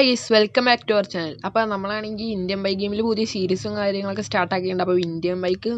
Hi guys welcome back to our channel അപ്പോൾ നമ്മളാണെങ്കിൽ Indian bike ഗെയിമിൽ പുതിയ സീരീസും കാര്യങ്ങളൊക്കെ സ്റ്റാർട്ട് ആക്കിയിട്ടുണ്ട്. അപ്പോൾ ഇന്ത്യൻ ബൈക്ക്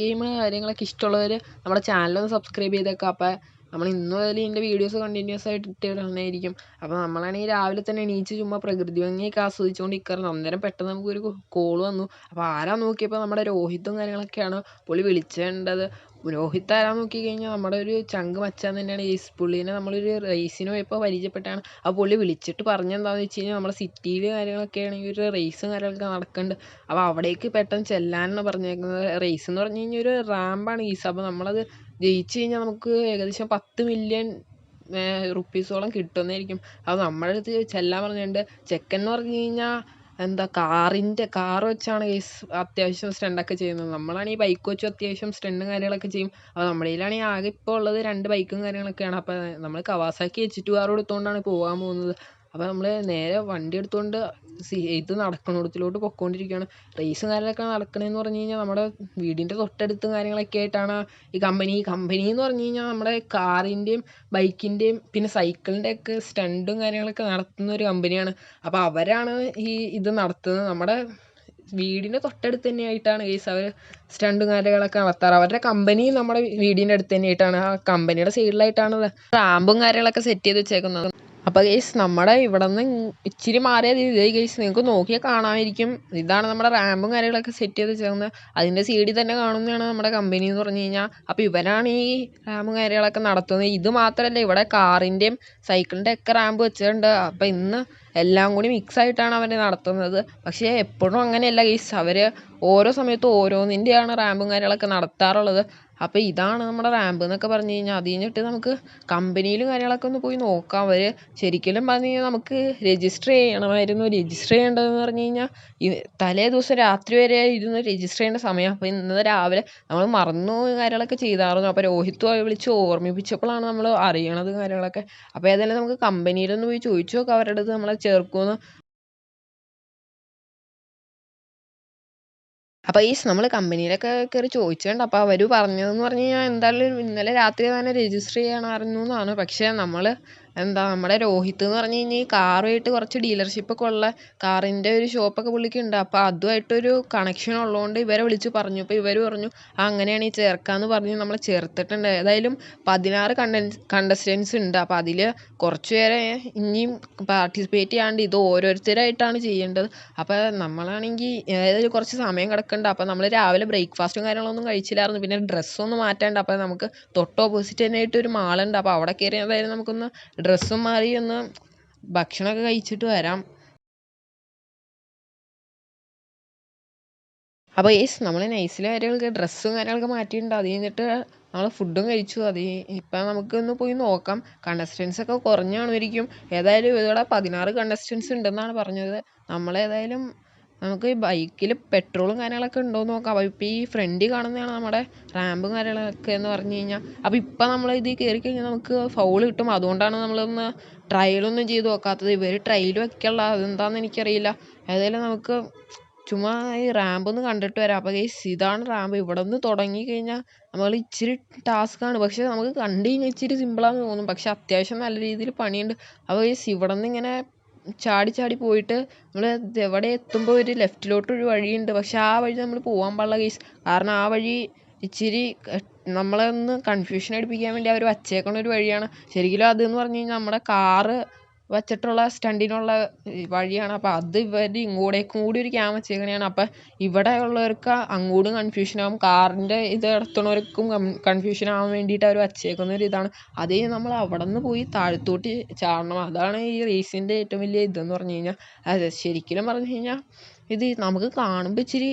ഗെയിം കാര്യങ്ങളൊക്കെ ഇഷ്ടമുള്ളവർ നമ്മുടെ ചാനലൊന്ന് സബ്സ്ക്രൈബ് ചെയ്തേക്കാം. അപ്പോൾ നമ്മൾ ഇന്ന് മുതൽ ഇതിന്റെ വീഡിയോസ് കണ്ടിന്യൂസ് ആയിട്ട് ഇട്ടിടുന്നതായിരിക്കും അപ്പോൾ നമ്മളാണെങ്കിൽ രാവിലെ തന്നെ എണീച്ച് ചുമ്മാ പ്രകൃതി ഭംഗിയൊക്കെ ആസ്വദിച്ചുകൊണ്ട് ഇക്കാറുണ്ട് അന്നേരം പെട്ടെന്ന് നമുക്കൊരു കോൾ വന്നു. അപ്പോൾ ആരാ നോക്കിയപ്പോൾ നമ്മുടെ രോഹിത്തും കാര്യങ്ങളൊക്കെയാണ് പുള്ളി വിളിച്ചേണ്ടത്. രോഹിത്ത് ആരാന്ന് നോക്കി കഴിഞ്ഞാൽ നമ്മുടെ ഒരു ചങ്ക് മച്ചാൻ തന്നെയാണ് ഈ പുള്ളീനെ നമ്മളൊരു റേസിന് പോയപ്പോൾ പരിചയപ്പെട്ടാണ്. ആ പുള്ളി വിളിച്ചിട്ട് പറഞ്ഞെന്താണെന്ന് വെച്ച് കഴിഞ്ഞാൽ നമ്മുടെ സിറ്റിയിൽ കാര്യങ്ങളൊക്കെ ആണെങ്കിൽ ഒരു റേസും കാര്യങ്ങളൊക്കെ നടക്കുന്നുണ്ട് അപ്പോൾ അവിടേക്ക് പെട്ടെന്ന് ചെല്ലാനാണ് പറഞ്ഞേക്കുന്നത്. റേസ് എന്ന് പറഞ്ഞു കഴിഞ്ഞാൽ ഒരു റാമ്പാണ് ഈസ് അപ്പോൾ നമ്മളത് ജയിച്ചു കഴിഞ്ഞാൽ നമുക്ക് ഏകദേശം പത്ത് മില്യൺ റുപ്പീസോളം കിട്ടുന്നതായിരിക്കും. അത് നമ്മുടെ അടുത്ത് ചെല്ലാൻ പറഞ്ഞിട്ടുണ്ട്. ചെക്കൻ എന്ന് പറഞ്ഞു കഴിഞ്ഞാൽ എന്താ കാറിന്റെ കാർ വെച്ചാണ് ഗൈസ് അത്യാവശ്യം സ്റ്റണ്ടൊക്കെ ചെയ്യുന്നത്. നമ്മളാണെങ്കിൽ ബൈക്ക് വെച്ച് അത്യാവശ്യം സ്റ്റണ്ടും കാര്യങ്ങളൊക്കെ ചെയ്യും. അപ്പോൾ നമ്മുടെ കയ്യിലാണെങ്കിൽ ആകെ ഇപ്പോൾ ഉള്ളത് രണ്ട് ബൈക്കും കാര്യങ്ങളൊക്കെയാണ്. അപ്പോൾ നമ്മൾ കവാസാക്കി എച്ച് ടു ആർ എടുത്തുകൊണ്ടാണ് പോകാൻ പോകുന്നത്. അപ്പോൾ നമ്മൾ നേരെ വണ്ടി എടുത്തുകൊണ്ട് ഇത് നടക്കണിടത്തിലോട്ട് പൊയ്ക്കൊണ്ടിരിക്കുകയാണ് റേസ് കാര്യങ്ങളൊക്കെ നടക്കണതെന്ന് പറഞ്ഞു കഴിഞ്ഞാൽ നമ്മുടെ വീടിന്റെ തൊട്ടടുത്തും കാര്യങ്ങളൊക്കെ ആയിട്ടാണ് ഈ കമ്പനി ഈ കമ്പനി എന്ന് പറഞ്ഞു കഴിഞ്ഞാൽ നമ്മുടെ കാറിന്റെയും ബൈക്കിന്റെയും പിന്നെ സൈക്കിളിന്റെ ഒക്കെ സ്റ്റണ്ടും കാര്യങ്ങളൊക്കെ നടത്തുന്ന ഒരു കമ്പനിയാണ് അപ്പോൾ അവരാണ് ഈ ഇത് നടത്തുന്നത്. നമ്മുടെ വീടിന്റെ തൊട്ടടുത്ത് തന്നെ ആയിട്ടാണ് ഗൈസ് അവർ സ്റ്റണ്ടും കാര്യങ്ങളൊക്കെ നടത്താറ്. അവരുടെ കമ്പനി നമ്മുടെ വീടിന്റെ അടുത്ത് തന്നെ ആയിട്ടാണ്. ആ കമ്പനിയുടെ സൈഡിലായിട്ടാണ് റാമ്പും കാര്യങ്ങളൊക്കെ സെറ്റ് ചെയ്ത് വെച്ചേക്കുന്നത്. അപ്പോൾ ഗൈസ് നമ്മുടെ ഇവിടെ നിന്ന് ഇച്ചിരി മാറിയത് ഇതേ ഗൈസ് നിങ്ങൾക്ക് നോക്കിയാൽ കാണാമായിരിക്കും. ഇതാണ് നമ്മുടെ റാമ്പും കാര്യങ്ങളൊക്കെ സെറ്റ് ചെയ്ത് വെച്ചേക്കുന്നത് അതിന്റെ സൈഡിൽ തന്നെ കാണുന്നതാണ് നമ്മുടെ കമ്പനി എന്ന് പറഞ്ഞു കഴിഞ്ഞാൽ അപ്പോൾ ഇവരാണ് ഈ റാമ്പും കാര്യങ്ങളൊക്കെ നടത്തുന്നത് ഇത് മാത്രമല്ല ഇവിടെ കാറിന്റെയും സൈക്കിളിന്റെ ഒക്കെ റാമ്പ് വെച്ചിട്ടുണ്ട്. അപ്പോൾ ഇന്ന് എല്ലാം കൂടി മിക്സ് ആയിട്ടാണ് അവർ നടത്തുന്നത്. പക്ഷേ എപ്പോഴും അങ്ങനെയല്ല ഗൈസ് അവർ ഓരോ സമയത്തും ഓരോന്നിന്റെയാണ് റാമ്പും കാര്യങ്ങളൊക്കെ നടത്താറുള്ളത്. അപ്പോൾ ഇതാണ് നമ്മുടെ റാമ്പ് എന്നൊക്കെ പറഞ്ഞു കഴിഞ്ഞാൽ അത് കഴിഞ്ഞിട്ട് നമുക്ക് കമ്പനിയിലും കാര്യങ്ങളൊക്കെ ഒന്ന് പോയി നോക്കാം. അവർ ശരിക്കലും പറഞ്ഞു കഴിഞ്ഞാൽ നമുക്ക് രജിസ്റ്റർ ചെയ്യണമായിരുന്നു. രജിസ്റ്റർ ചെയ്യേണ്ടതെന്ന് പറഞ്ഞു കഴിഞ്ഞാൽ തലേ ദിവസം രാത്രി വരെ ഇരുന്ന് രജിസ്റ്റർ ചെയ്യേണ്ട സമയം. അപ്പോൾ ഇന്നലെ രാവിലെ നമ്മൾ മറന്നു കാര്യങ്ങളൊക്കെ ചെയ്തായിരുന്നു. അപ്പോൾ രോഹിത്ത് വിളിച്ച് ഓർമ്മിപ്പിച്ചപ്പോഴാണ് നമ്മൾ അറിയണത് കാര്യങ്ങളൊക്കെ. അപ്പോൾ ഏതായാലും നമുക്ക് കമ്പനിയിലൊന്ന് പോയി ചോദിച്ചു നോക്കാം. അവരുടെ അടുത്ത് നമ്മളെ ചേർക്കുമെന്ന് അപ്പോൾ ഈ നമ്മൾ കമ്പനിയിലൊക്കെ കയറി ചോദിച്ചിട്ടുണ്ട്. അപ്പോൾ അവർ പറഞ്ഞതെന്ന് പറഞ്ഞു കഴിഞ്ഞാൽ എന്തായാലും ഇന്നലെ രാത്രി തന്നെ രജിസ്റ്റർ ചെയ്യണമായിരുന്നു എന്നാണ് പക്ഷേ നമ്മൾ എന്താ നമ്മുടെ രോഹിത്ത് എന്ന് പറഞ്ഞു കഴിഞ്ഞാൽ കാറുമായിട്ട് കുറച്ച് ഡീലർഷിപ്പൊക്കെ ഉള്ള കാറിന്റെ ഒരു ഷോപ്പൊക്കെ പുള്ളിക്കുണ്ട് അപ്പോൾ അതുമായിട്ടൊരു കണക്ഷൻ ഉള്ളതുകൊണ്ട് ഇവരെ വിളിച്ച് പറഞ്ഞു. അപ്പോൾ ഇവർ പറഞ്ഞു ആ ഈ ചേർക്കാമെന്ന് പറഞ്ഞ് നമ്മളെ ചേർത്തിട്ടുണ്ട്. ഏതായാലും പതിനാറ് കണ്ടൻസ് കണ്ടസ്റ്റൻസ് ഉണ്ട് അപ്പോൾ അതിൽ കുറച്ച് പേരെ ഇനിയും പാർട്ടിസിപ്പേറ്റ് ചെയ്യാണ്ട് ഇത് ഓരോരുത്തരായിട്ടാണ് ചെയ്യേണ്ടത്. അപ്പോൾ നമ്മളാണെങ്കിൽ ഏതായാലും കുറച്ച് സമയം കിടക്കുന്നുണ്ട് അപ്പോൾ നമ്മൾ രാവിലെ ബ്രേക്ക്ഫാസ്റ്റും കാര്യങ്ങളൊന്നും കഴിച്ചില്ലായിരുന്നു. പിന്നെ ഡ്രസ്സൊന്നും മാറ്റാണ്ട്. അപ്പോൾ നമുക്ക് തൊട്ട് ഓപ്പോസിറ്റ് തന്നെ ഒരു മാളുണ്ട് അപ്പോൾ അവിടെ കയറി ഏതായാലും നമുക്കൊന്ന് ഡ്രസ്സും മാറി ഒന്ന് ഭക്ഷണമൊക്കെ കഴിച്ചിട്ട് വരാം. അപ്പോൾ യേസ് നമ്മൾ നൈസിൽ കാര്യങ്ങൾക്ക് ഡ്രസ്സും കാര്യങ്ങളൊക്കെ മാറ്റിയിട്ടുണ്ട്. അത് കഴിഞ്ഞിട്ട് നമ്മൾ ഫുഡും കഴിച്ചു. അത് ഇപ്പം നമുക്കൊന്ന് പോയി നോക്കാം. കണ്ടസ്റ്റൻസ് ഒക്കെ കുറഞ്ഞ് കാണുമായിരിക്കും ഏതായാലും ഇവിടെ പതിനാറ് കണ്ടസ്റ്റൻസ് ഉണ്ടെന്നാണ് പറഞ്ഞത്. നമ്മളേതായാലും നമുക്ക് ഈ ബൈക്കിൽ പെട്രോളും കാര്യങ്ങളൊക്കെ ഉണ്ടോ എന്ന് നോക്കാം. അപ്പോൾ ഇപ്പോൾ ഈ ഫ്രണ്ടിൽ കാണുന്നതാണ് നമ്മുടെ റാമ്പും കാര്യങ്ങളൊക്കെ എന്ന് പറഞ്ഞു കഴിഞ്ഞാൽ അപ്പോൾ ഇപ്പം നമ്മൾ ഇതിൽ കയറി കഴിഞ്ഞാൽ നമുക്ക് ഫൗൾ കിട്ടും. അതുകൊണ്ടാണ് നമ്മളൊന്ന് ട്രയലൊന്നും ചെയ്ത് നോക്കാത്തത്. ഇവർ ട്രയൽ വയ്ക്കുള്ള അതെന്താണെന്ന് എനിക്കറിയില്ല. ഏതായാലും നമുക്ക് ചുമ്മാ ഈ റാമ്പ് ഒന്ന് കണ്ടിട്ട് വരാം. അപ്പോൾ ഗൈസ് ഇതാണ് റാമ്പ് ഇവിടെ നിന്ന് തുടങ്ങി കഴിഞ്ഞാൽ നമ്മൾ ഇച്ചിരി ടാസ്ക്കാണ് പക്ഷേ നമുക്ക് കണ്ടു കഴിഞ്ഞാൽ ഇച്ചിരി സിമ്പിളാണെന്ന് തോന്നും. പക്ഷേ അത്യാവശ്യം നല്ല രീതിയിൽ പണിയുണ്ട്. അപ്പോൾ ഗൈസ് ഇവിടെ നിന്ന് ഇങ്ങനെ ചാടി ചാടി പോയിട്ട് നമ്മൾ എവിടെ എത്തുമ്പോൾ ഒരു ലെഫ്റ്റിലോട്ടൊരു വഴിയുണ്ട്. പക്ഷേ ആ വഴി നമ്മൾ പോകാൻ പാടില്ല ഗൈസ് കാരണം ആ വഴി ഇച്ചിരി നമ്മളെ ഒന്ന് കൺഫ്യൂഷൻ അടിപ്പിക്കാൻ വേണ്ടി അവർ വച്ചേക്കണ ഒരു വഴിയാണ്. ശരിക്കും അതെന്ന് പറഞ്ഞു കഴിഞ്ഞാൽ നമ്മുടെ കാറ് വച്ചിട്ടുള്ള സ്റ്റണ്ടിനുള്ള വഴിയാണ്. അപ്പോൾ അത് ഇവർ ഇങ്ങോട്ടേക്കും കൂടി ഒരു ക്യാം വെച്ചേക്കണതാണ് അപ്പം ഇവിടെ ഉള്ളവർക്ക് അങ്ങോട്ടും കൺഫ്യൂഷൻ ആവും. കാറിന്റെ ഇത് നടത്തുന്നവർക്കും കൺഫ്യൂഷൻ ആവാൻ വേണ്ടിയിട്ട് അവർ വെച്ചേക്കുന്ന ഒരു ഇതാണ്. അത് നമ്മൾ അവിടെ നിന്ന് പോയി താഴത്തോട്ട് ചാടണം. അതാണ് ഈ റേസിന്റെ ഏറ്റവും വലിയ ഇതെന്ന് പറഞ്ഞു കഴിഞ്ഞാൽ അതെ ശരിക്കും പറഞ്ഞു കഴിഞ്ഞാൽ ഇത് നമുക്ക് കാണുമ്പോൾ ഇച്ചിരി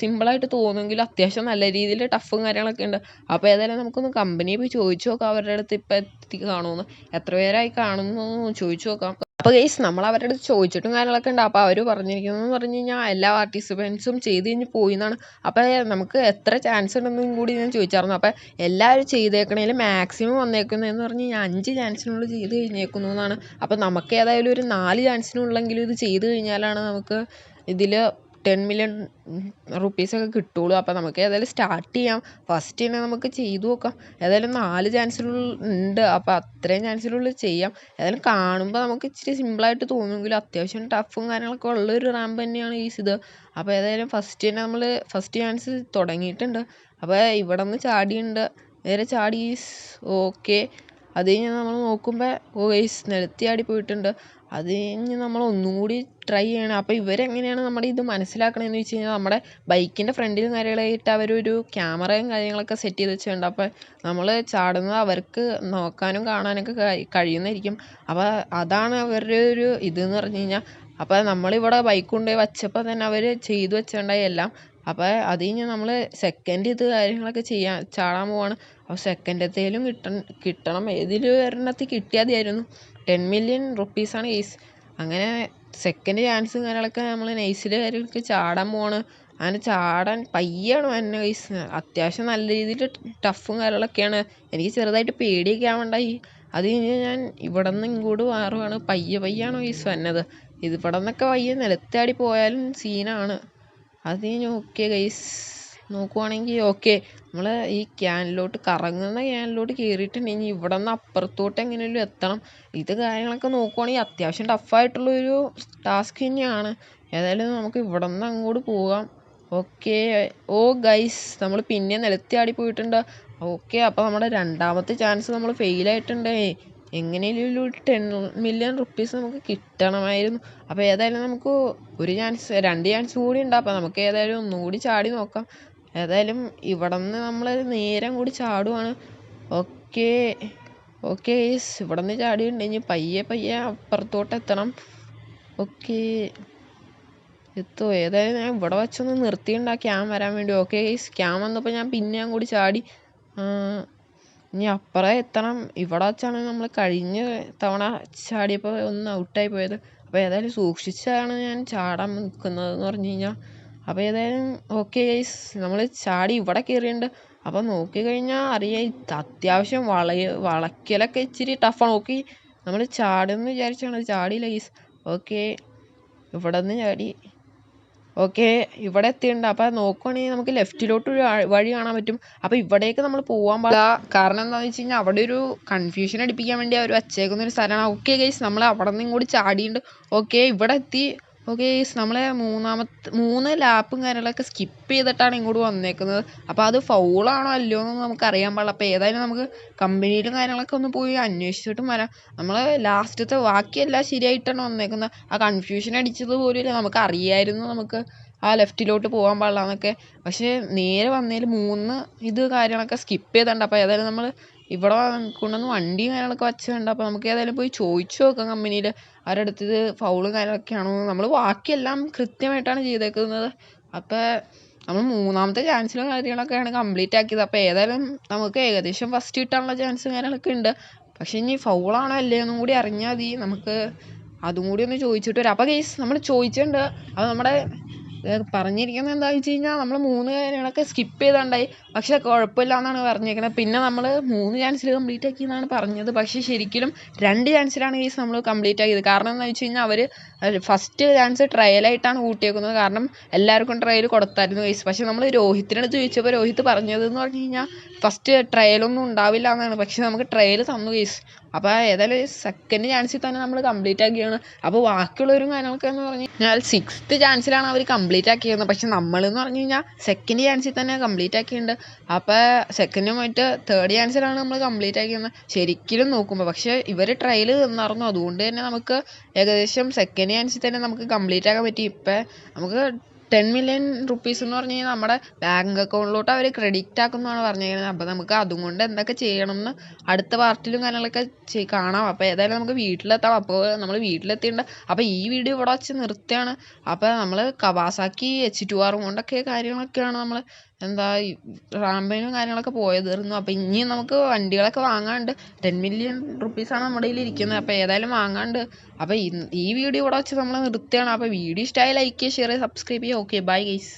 സിമ്പിളായിട്ട് തോന്നുമെങ്കിലും അത്യാവശ്യം നല്ല രീതിയിൽ ടഫും കാര്യങ്ങളൊക്കെ ഉണ്ട്. അപ്പോൾ ഏതായാലും നമുക്കൊന്ന് കമ്പനിയിൽ പോയി ചോദിച്ചു നോക്കാം അവരുടെ അടുത്ത് ഇപ്പം എത്തി കാണുമെന്ന് എത്ര പേരായി കാണുന്നു ചോദിച്ചു നോക്കാം. അപ്പോൾ ഗൈസ് നമ്മൾ അവരുടെ അടുത്ത് ചോദിച്ചിട്ടും കാര്യങ്ങളൊക്കെ ഉണ്ട്. അപ്പോൾ അവർ പറഞ്ഞിരിക്കുന്നതെന്ന് പറഞ്ഞു കഴിഞ്ഞാൽ എല്ലാ പാർട്ടിസിപ്പൻസും ചെയ്ത് കഴിഞ്ഞ് പോയി എന്നാണ് അപ്പോൾ നമുക്ക് എത്ര ചാൻസ് ഉണ്ടെന്നും കൂടി ഞാൻ ചോദിച്ചായിരുന്നു. അപ്പോൾ എല്ലാവരും ചെയ്തേക്കണേൽ മാക്സിമം വന്നേക്കുന്നതെന്ന് പറഞ്ഞ് കഴിഞ്ഞാൽ അഞ്ച് ചാൻസിനുള്ളിൽ ചെയ്ത് കഴിഞ്ഞേക്കുന്നു എന്നാണ് അപ്പോൾ നമുക്ക് ഏതായാലും ഒരു നാല് ചാൻസിനുള്ളെങ്കിലും ഇത് ചെയ്ത് കഴിഞ്ഞാലാണ് നമുക്ക് ഇതിൽ ടെൻ മില്യൺ റുപ്പീസൊക്കെ കിട്ടുള്ളൂ. അപ്പോൾ നമുക്ക് ഏതായാലും സ്റ്റാർട്ട് ചെയ്യാം. ഫസ്റ്റ് തന്നെ നമുക്ക് ചെയ്തു നോക്കാം. ഏതായാലും നാല് ചാൻസിലുള്ള ഉണ്ട്. അപ്പോൾ അത്രയും ചാൻസിലുള്ളിൽ ചെയ്യാം. ഏതായാലും കാണുമ്പോൾ നമുക്ക് ഇച്ചിരി സിമ്പിളായിട്ട് തോന്നുമെങ്കിലും അത്യാവശ്യം ടഫും കാര്യങ്ങളൊക്കെ ഉള്ളൊരു റാമ്പ് തന്നെയാണ് ഈ ഇത്. അപ്പോൾ ഏതായാലും ഫസ്റ്റ് തന്നെ നമ്മൾ ഫസ്റ്റ് ചാൻസ് തുടങ്ങിയിട്ടുണ്ട്. അപ്പോൾ ഇവിടെ നിന്ന് ചാടിയുണ്ട്. നേരെ ചാടി ഓക്കെ അത് കഴിഞ്ഞ് നമ്മൾ നോക്കുമ്പോൾ ഓ ഈസ് നിലത്തി ചാടി പോയിട്ടുണ്ട്. അത് കഴിഞ്ഞ് നമ്മൾ ഒന്നും കൂടി ട്രൈ ചെയ്യണം. അപ്പോൾ ഇവരെങ്ങനെയാണ് നമ്മുടെ ഇത് മനസ്സിലാക്കണതെന്ന് വെച്ച് കഴിഞ്ഞാൽ നമ്മുടെ ബൈക്കിന്റെ ഫ്രണ്ടിലും കാര്യങ്ങളായിട്ട് അവരൊരു ക്യാമറയും കാര്യങ്ങളൊക്കെ സെറ്റ് ചെയ്ത് വെച്ചിട്ടുണ്ട്. അപ്പോൾ നമ്മൾ ചാടുന്നത് അവർക്ക് നോക്കാനും കാണാനൊക്കെ കഴിയുന്നതായിരിക്കും. അപ്പോൾ അതാണ് അവരുടെ ഒരു ഇതെന്ന് പറഞ്ഞു കഴിഞ്ഞാൽ അപ്പോൾ നമ്മളിവിടെ ബൈക്ക് കൊണ്ടുപോയി വച്ചപ്പോൾ തന്നെ അവർ ചെയ്തു വെച്ചിട്ടുണ്ടായി എല്ലാം. അപ്പോൾ അത് കഴിഞ്ഞ് നമ്മൾ സെക്കൻഡ് ഇത് കാര്യങ്ങളൊക്കെ ചെയ്യാൻ ചാടാൻ പോവാണ്. അപ്പോൾ സെക്കൻഡത്തേലും കിട്ടണം കിട്ടണം. ഏതിലും ഒരെണ്ണത്തിൽ കിട്ടിയാൽ മതിയായിരുന്നു. ടെൻ മില്യൺ റുപ്പീസാണ് കേസ് അങ്ങനെ സെക്കൻഡ് ചാൻസും കാര്യങ്ങളൊക്കെ നമ്മൾ നൈസിൽ കാര്യങ്ങളൊക്കെ ചാടാൻ പോവാണ് അങ്ങനെ ചാടാൻ പയ്യാണ് എന്നെ കേസ് അത്യാവശ്യം നല്ല രീതിയിൽ ടഫും കാര്യങ്ങളൊക്കെയാണ്. എനിക്ക് ചെറുതായിട്ട് പേടിയൊക്കെ ആവണ്ടായി. അത് കഴിഞ്ഞ് ഞാൻ ഇവിടെ നിന്ന് ഇങ്ങോട്ട് മാറുകയാണ് പയ്യെ പയ്യാണ് കേസ് വന്നത്. ഇത് ഇവിടെ നിന്നൊക്കെ പയ്യെ നിലത്താടി പോയാലും സീനാണ് അത് കഴിഞ്ഞ് ഓക്കെ ഗൈസ് നോക്കുവാണെങ്കിൽ ഓക്കെ. നമ്മൾ ഈ ക്യാനിലോട്ട് കറങ്ങുന്ന ക്യാനിലോട്ട് കയറിയിട്ടുണ്ടെങ്കിൽ ഇവിടെ നിന്ന് അപ്പുറത്തോട്ട് എങ്ങനെയെങ്കിലും എത്തണം. ഇത് കാര്യങ്ങളൊക്കെ നോക്കുവാണെങ്കിൽ അത്യാവശ്യം ടഫായിട്ടുള്ളൊരു ടാസ്ക് തന്നെയാണ്. ഏതായാലും നമുക്ക് ഇവിടെ നിന്ന് അങ്ങോട്ട് പോകാം. ഓക്കെ. ഓ ഗൈസ് നമ്മൾ പിന്നെ നിലത്തി ആടി പോയിട്ടുണ്ട്. ഓക്കെ അപ്പോൾ നമ്മുടെ രണ്ടാമത്തെ ചാൻസ് നമ്മൾ ഫെയിലായിട്ടുണ്ട് എങ്ങനെയെങ്കിലും ഒരു ടെൻ മില്യൺ റുപ്പീസ് നമുക്ക് കിട്ടണമായിരുന്നു. അപ്പോൾ ഏതായാലും നമുക്ക് ഒരു ചാൻസ് രണ്ട് ചാൻസ് കൂടി ഉണ്ട്. അപ്പോൾ നമുക്ക് ഏതായാലും ഒന്നുകൂടി ചാടി നോക്കാം. ഏതായാലും ഇവിടുന്ന് നമ്മൾ നേരം കൂടി ചാടുവാണ്. ഓക്കെ. ഓക്കെ ഗൈസ് ഇവിടുന്ന് ചാടി ചാടിയിട്ടുണ്ടെങ്കിൽ പയ്യെ പയ്യെ അപ്പുറത്തോട്ട് എത്തണം. ഓക്കെ. എത്തോ. ഏതായാലും ഞാൻ ഇവിടെ വെച്ചൊന്ന് നിർത്തിയിട്ടുണ്ട് ആ ക്യാം വരാൻ വേണ്ടി. ഓക്കെ ഗൈസ് ക്യാം വന്നപ്പോൾ ഞാൻ പിന്നെയും കൂടി ചാടി. ഇനി അപ്പുറം എത്തണം. ഇവിടെ വെച്ചാണ് നമ്മൾ കഴിഞ്ഞ തവണ ചാടിയപ്പോൾ ഒന്ന് ഔട്ടായി പോയത്. അപ്പോൾ ഏതായാലും സൂക്ഷിച്ചാണ് ഞാൻ ചാടാൻ നിൽക്കുന്നതെന്ന് പറഞ്ഞു കഴിഞ്ഞാൽ അപ്പോൾ ഏതായാലും ഓക്കെ ഗൈസ് നമ്മൾ ചാടി ഇവിടെ കയറിയിട്ടുണ്ട് അപ്പോൾ നോക്കി കഴിഞ്ഞാൽ അറിയാം അത്യാവശ്യം വളയ വളയ്ക്കലൊക്കെ ഇച്ചിരി ടഫാണ് നോക്കി നമ്മൾ ചാടുമെന്ന് വിചാരിച്ചാണ് ചാടിയില്ല ഗൈസ് ഓക്കെ ഇവിടെ നിന്ന് ചാടി. ഓക്കെ ഇവിടെ എത്തിയിട്ടുണ്ട്. അപ്പോൾ നോക്കുവാണെങ്കിൽ നമുക്ക് ലെഫ്റ്റിലോട്ട് ഒരു വഴി കാണാൻ പറ്റും. അപ്പോൾ ഇവിടേക്ക് നമ്മൾ പോകാൻ പാടില്ല. കാരണം എന്താണെന്ന് വെച്ച് കഴിഞ്ഞാൽ അവിടെ ഒരു കൺഫ്യൂഷൻ അടിപ്പിക്കാൻ വേണ്ടി അവർ വച്ചേക്കുന്ന ഒരു സ്ഥലമാണ്. ഓക്കെ ഗൈസ് നമ്മൾ അവിടെ നിന്ന് ഇങ്ങോട്ട് ചാടിയിട്ടുണ്ട് ഓക്കെ ഇവിടെ എത്തി. ഓക്കെ നമ്മളെ മൂന്നാമത്തെ മൂന്ന് ലാപ്പും കാര്യങ്ങളൊക്കെ സ്കിപ്പ് ചെയ്തിട്ടാണ് ഇങ്ങോട്ട് വന്നേക്കുന്നത്. അപ്പോൾ അത് ഫൗളാണോ അല്ലയോ എന്ന് നമുക്ക് അറിയാൻ പാടില്ല. അപ്പോൾ ഏതായാലും നമുക്ക് കമ്പനിയിലും കാര്യങ്ങളൊക്കെ ഒന്ന് പോയി അന്വേഷിച്ചിട്ടും വരാം. നമ്മൾ ലാസ്റ്റത്തെ ബാക്കിയെല്ലാം ശരിയായിട്ടാണ് വന്നേക്കുന്നത്. ആ കൺഫ്യൂഷൻ അടിച്ചത് പോലും നമുക്ക് അറിയായിരുന്നു നമുക്ക് ആ ലെഫ്റ്റിലോട്ട് പോകാൻ പാടില്ല എന്നൊക്കെ. പക്ഷേ നേരെ വന്നതിൽ മൂന്ന് ഇത് കാര്യങ്ങളൊക്കെ സ്കിപ്പ് ചെയ്തിട്ടുണ്ട്. അപ്പോൾ ഏതായാലും നമ്മൾ ഇവിടെ കൊണ്ടുവന്ന് വണ്ടിയും കാര്യങ്ങളൊക്കെ വെച്ചിട്ടുണ്ട് അപ്പോൾ നമുക്ക് ഏതായാലും പോയി ചോദിച്ചു നോക്കാം കമ്പനിയിൽ അവരുടെ അടുത്ത് ഇത് ഫൗളും കാര്യങ്ങളൊക്കെയാണോ നമ്മൾ ബാക്കിയെല്ലാം കൃത്യമായിട്ടാണ് ചെയ്തേക്കുന്നത്. അപ്പോൾ നമ്മൾ മൂന്നാമത്തെ ചാൻസിലും കാര്യങ്ങളൊക്കെയാണ് കംപ്ലീറ്റ് ആക്കിയത്. അപ്പോൾ ഏതായാലും നമുക്ക് ഏകദേശം ഫസ്റ്റ് കിട്ടാനുള്ള ചാൻസും കാര്യങ്ങളൊക്കെ ഉണ്ട്. പക്ഷേ ഇനി ഫൗളാണോ അല്ലേ എന്നും കൂടി അറിഞ്ഞാൽ മതി. നമുക്ക് അതും കൂടി ഒന്ന് ചോദിച്ചിട്ട് വരാം. അപ്പോൾ ഗെയ്സ് നമ്മൾ ചോദിച്ചിട്ടുണ്ട്. അത് നമ്മുടെ പറഞ്ഞിരിക്കുന്നത് എന്താ വെച്ച് കഴിഞ്ഞാൽ നമ്മൾ മൂന്ന് കാര്യങ്ങളൊക്കെ സ്കിപ്പ് ചെയ്തുണ്ടായി. പക്ഷെ കുഴപ്പമില്ല എന്നാണ് പറഞ്ഞിരിക്കുന്നത്. പിന്നെ നമ്മൾ മൂന്ന് ചാൻസിൽ കംപ്ലീറ്റ് ആക്കി എന്നാണ് പറഞ്ഞത്. പക്ഷേ ശരിക്കും രണ്ട് ചാൻസിലാണ് കേസ് നമ്മൾ കംപ്ലീറ്റ് ആക്കിയത്. കാരണം എന്താ വെച്ച് കഴിഞ്ഞാൽ അവർ ഫസ്റ്റ് ചാൻസ് ട്രയലായിട്ടാണ് കൂട്ടിയേക്കുന്നത്. കാരണം എല്ലാവർക്കും ട്രയൽ കൊടുത്തായിരുന്നു കേസ് പക്ഷേ നമ്മൾ രോഹിത്തിനടുത്ത് ചോദിച്ചപ്പോൾ രോഹിത് പറഞ്ഞതെന്ന് പറഞ്ഞു കഴിഞ്ഞാൽ ഫസ്റ്റ് ട്രയലൊന്നും ഉണ്ടാവില്ല എന്നാണ് പക്ഷേ നമുക്ക് ട്രയൽ തന്നു കേസ് അപ്പോൾ ഏതായാലും സെക്കൻഡ് ചാൻസിൽ തന്നെ നമ്മൾ കംപ്ലീറ്റ് ആക്കിയാണ്. അപ്പോൾ ബാക്കിയുള്ളവരും കാര്യങ്ങളൊക്കെ എന്ന് പറഞ്ഞു കഴിഞ്ഞാൽ സിക്സ്ത് ചാൻസിലാണ് അവർ കംപ്ലീറ്റ് ആക്കിയത് പക്ഷെ നമ്മളെന്ന് പറഞ്ഞു കഴിഞ്ഞാൽ സെക്കൻഡ് ചാൻസിൽ തന്നെ കംപ്ലീറ്റ് ആക്കിയിട്ടുണ്ട്. അപ്പോൾ സെക്കൻഡ് പോയിട്ട് തേർഡ് ചാൻസിലാണ് നമ്മൾ കംപ്ലീറ്റ് ആക്കിയത് ശരിക്കും നോക്കുമ്പോൾ പക്ഷേ ഇവർ ട്രയൽ തന്നായിരുന്നു അതുകൊണ്ട് തന്നെ നമുക്ക് ഏകദേശം സെക്കൻഡ് ചാൻസിൽ തന്നെ നമുക്ക് കംപ്ലീറ്റ് ആക്കാൻ പറ്റി. ഇപ്പം നമുക്ക് ടെൻ മില്യൺ റുപ്പീസ് എന്ന് പറഞ്ഞു കഴിഞ്ഞാൽ നമ്മുടെ ബാങ്ക് അക്കൗണ്ടിലോട്ട് അവർ ക്രെഡിറ്റ് ആക്കുമെന്നാണ് പറഞ്ഞേക്കുന്നത് അപ്പോൾ നമുക്ക് അതും കൊണ്ട് എന്തൊക്കെ ചെയ്യണം എന്ന് അടുത്ത പാർട്ടിലും കാര്യങ്ങളൊക്കെ കാണാം. അപ്പോൾ ഏതായാലും നമുക്ക് വീട്ടിലെത്താം. അപ്പോൾ നമ്മൾ വീട്ടിലെത്തിയിട്ടുണ്ട് അപ്പോൾ ഈ വീഡിയോ ഇവിടെ വച്ച് നിർത്തുകയാണ്. അപ്പോൾ നമ്മൾ കവാസാക്കി എച്ച് ടു ആറും കൊണ്ടൊക്കെ കാര്യങ്ങളൊക്കെയാണ് നമ്മൾ എന്താ റാമ്പയിനും കാര്യങ്ങളൊക്കെ പോയതായിരുന്നു അപ്പം ഇനി നമുക്ക് വണ്ടികളൊക്കെ വാങ്ങാനുണ്ട് ടെൻ മില്യൺ റുപ്പീസാണ് നമ്മുടെ കയ്യിൽ ഇരിക്കുന്നത്. അപ്പം ഏതായാലും വാങ്ങാനുണ്ട് അപ്പം ഈ വീഡിയോ ഇവിടെ വെച്ച് നമ്മൾ നിർത്തുകയാണ്. അപ്പം വീഡിയോ ഇഷ്ടമായി ലൈക്ക് ചെയ്യുക ഷെയർ ചെയ്യുക. സബ്സ്ക്രൈബ് ചെയ്യുക ഓക്കെ ബൈ ഗൈസ്